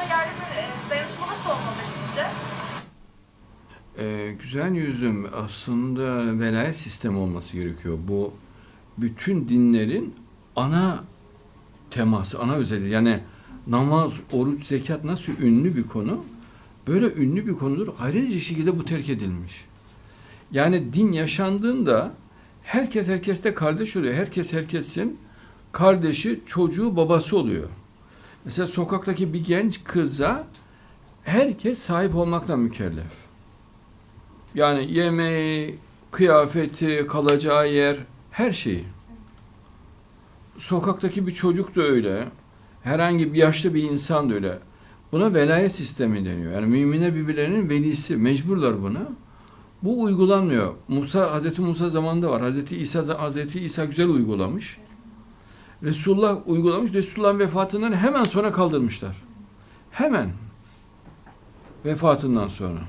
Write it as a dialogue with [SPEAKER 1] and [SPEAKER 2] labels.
[SPEAKER 1] konusunda yardım e, dayanışma nasıl olmalıdır sizce?
[SPEAKER 2] Ee, güzel yüzüm aslında velayet sistemi olması gerekiyor. Bu bütün dinlerin ana teması, ana özelliği. Yani namaz, oruç, zekat nasıl ünlü bir konu? Böyle ünlü bir konudur. Hayret edici şekilde bu terk edilmiş. Yani din yaşandığında herkes herkeste kardeş oluyor. Herkes herkesin kardeşi, çocuğu, babası oluyor. Mesela sokaktaki bir genç kıza herkes sahip olmakla mükellef. Yani yemeği, kıyafeti, kalacağı yer, her şeyi. Sokaktaki bir çocuk da öyle. Herhangi bir yaşlı bir insan da öyle. Buna velayet sistemi deniyor. Yani müminler birbirlerinin velisi. Mecburlar buna. Bu uygulanmıyor. Musa, Hazreti Musa zamanında var. Hazreti İsa, Hazreti İsa güzel uygulamış. Resulullah uygulamış. Resulullah'ın vefatından hemen sonra kaldırmışlar. Hemen. Vefatından sonra.